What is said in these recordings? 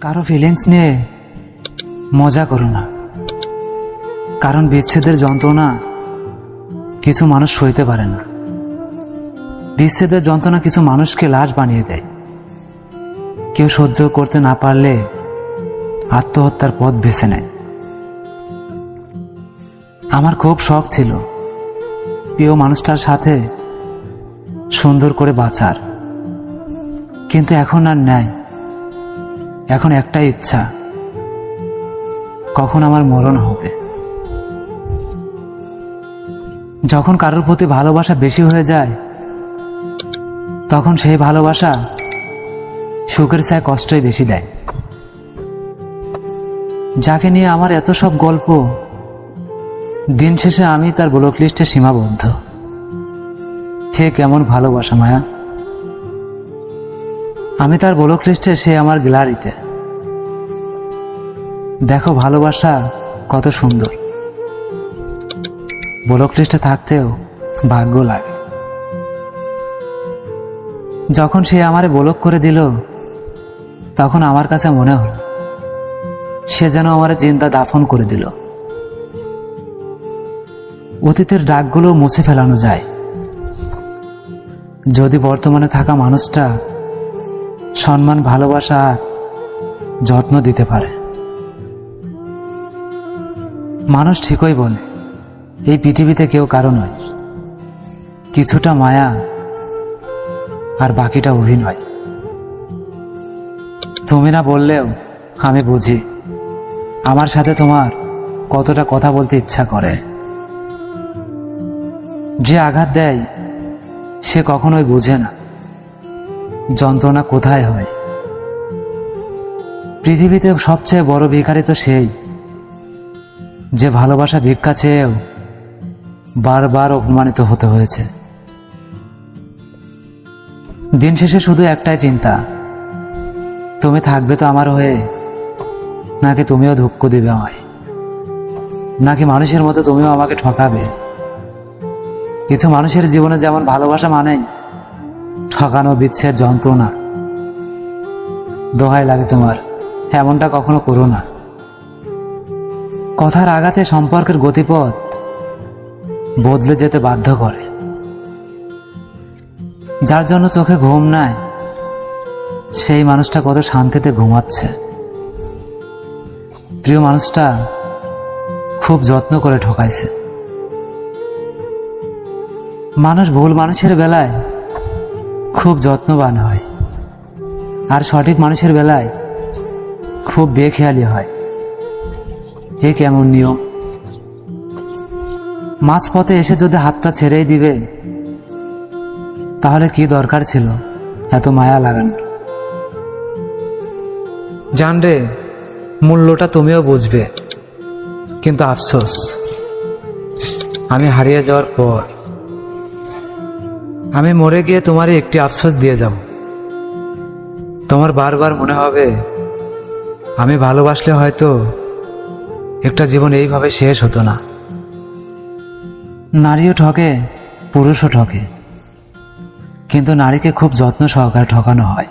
কারও ফিলিংস নিয়ে মজা করো না। কারণ বিচ্ছেদের যন্ত্রণা কিছু মানুষ সইতে পারে না। বিচ্ছেদের যন্ত্রণা কিছু মানুষকে লাশ বানিয়ে দেয়। কেউ সহ্য করতে না পারলে আত্মহত্যার পথ বেছে নেয়। আমার খুব শখ ছিল প্রিয় মানুষটার সাথে সুন্দর করে বাঁচার। কিন্তু এখন আর নেয় এখন একটাই ইচ্ছা। কখন আমার মরণ হবে। যখন কারোর প্রতি ভালোবাসা বেশি হয়ে যায়, তখন সেই ভালোবাসা সুখের চায় কষ্টই বেশি দেয়। যাকে নিয়ে আমার এত সব গল্প, দিন শেষে আমি তার ব্লক লিস্টে সীমাবদ্ধ। হে কেমন ভালোবাসা মায়া। আমি তার ব্লক লিস্টে সে আমার গ্যালারিতে দেখো ভালোবাসা কত সুন্দর। ব্লক লিস্টে থাকতেও ভাগ্য লাগে। যখন সে আমারে ব্লক করে দিল, তখন আমার কাছে মনে হলো, সে যেন আমার চিন্তা দাফন করে দিল। অতীতের ডাকগুলো মুছে ফেলানো যায়। যদি বর্তমানে থাকা মানুষটা সম্মান, ভালোবাসা আর যত্ন দিতে পারে। মানুষ ঠিকই বলে, এই পৃথিবীতে কেউ কারও নয়। কিছুটা মায়া আর বাকিটা অভিনয়। তুমি না বললেও আমি বুঝি, আমার সাথে তোমার কতটা কথা বলতে ইচ্ছা করে। যে আঘাত দেয়, সে কখনোই বোঝে না। যন্ত্রণা কোথায় হয়? পৃথিবীতে সবচেয়ে বড় ভিখারি তো সেই, যে ভালোবাসা ভিক্ষা চেয়েও বারবার অপমানিত হতে হয়েছে। দিন শেষে শুধু একটাই চিন্তা, তুমি থাকবে তো আমার হয়ে, নাকি তুমিও দুঃখ দিবে আমায়? নাকি মানুষের মতো তুমিও আমাকে ঠকাবে? কিছু মানুষের জীবনে যেমন ভালোবাসা মানেই ঠকানো বিচ্ছেদ যন্ত্রণা। দোহাই লাগে তোমার, এমনটা কখনো করো না। কথার আঘাতে সম্পর্কের গতিপথ বদলে যেতে বাধ্য করে। যার জন্য চোখে ঘুম নাই, সেই মানুষটা কত শান্তিতে ঘুমাচ্ছে। প্রিয় মানুষটা খুব যত্ন করে ঠকাইছে। মানুষ ভুল মানুষের বেলায় খুব যত্নবান হয়। আর সঠিক মানুষের বেলায় খুব বেখেয়ালি হয়। এ কেমন নিয়ম? মাঝপথে এসে যদি হাতটা ছেড়েই দিবে, তাহলে কি দরকার ছিল এত মায়া লাগানোর জান রে, মূল্যটা তুমিও বুঝবে। কিন্তু আফসোস, আমি হারিয়ে যাওয়ার পর আমি মরে গিয়ে তোমার একটি আফসোস দিয়ে যাব। তোমার বারবার মনে হবে, আমি ভালোবাসলে হয়তো একটা জীবন এইভাবে শেষ হতো না। নারীও ঠকে, পুরুষও ঠকে। কিন্তু নারীকে খুব যত্ন সহকারে ঠকানো হয়।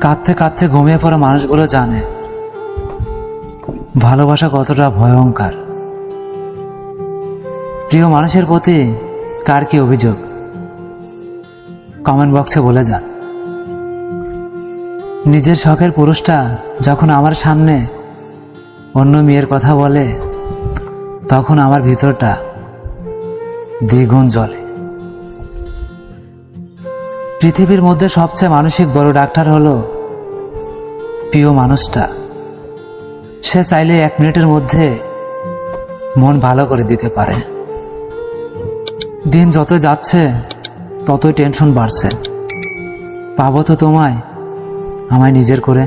কাঁদতে কাঁদতে ঘুমিয়ে পড়া মানুষগুলো জানে, ভালোবাসা কতটা ভয়ঙ্কর। প্রিয় মানুষের প্রতি কার কি অভিযোগ? কমেন্ট বক্সে বলে যান নিজের শখের পুরুষটা যখন আমার সামনে অন্য মেয়ের কথা বলে, তখন আমার ভিতরটা দ্বিগুণ জ্বলে। পৃথিবীর মধ্যে সবচেয়ে মানসিক বড় ডাক্তার হলো প্রিয় মানুষটা। সে চাইলে এক মিনিটের মধ্যে মন ভালো করে দিতে পারে। দিন যত যাচ্ছে, ততই টেনশন বাড়ছে। পাবো তো তোমায়, আমায় নিজের করে।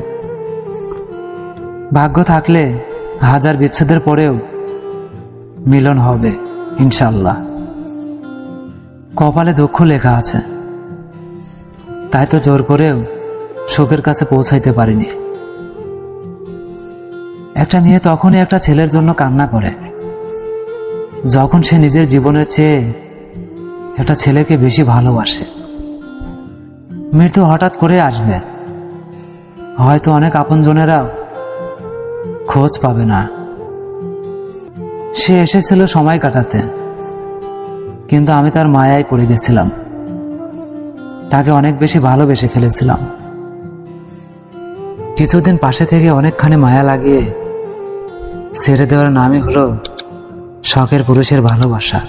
ভাগ্য থাকলে হাজার বিচ্ছেদের পরেও মিলন হবে ইনশাল্লাহ কপালে দুঃখ লেখা আছে। তাই তো জোর করেও শোকের কাছে পৌঁছাইতে পারিনি। একটা মেয়ে তখনই একটা ছেলের জন্য কান্না করে। যখন সে নিজের জীবনের চেয়ে একটা ছেলেকে বেশি ভালোবাসে। মৃত্যু হঠাৎ করে আসবে। হয়তো অনেক আপনজনেরা খোঁজ পাবে না। সে এসেছিল সময় কাটাতে, কিন্তু আমি তার মায়ায় পড়ে গেছিলাম। তাকে অনেক বেশি ভালোবেসে ফেলেছিলাম। কিছুদিন পাশে থেকে অনেকখানি মায়া লাগিয়ে ছেড়ে দেওয়ার নামই হলো শখের পুরুষের ভালোবাসা।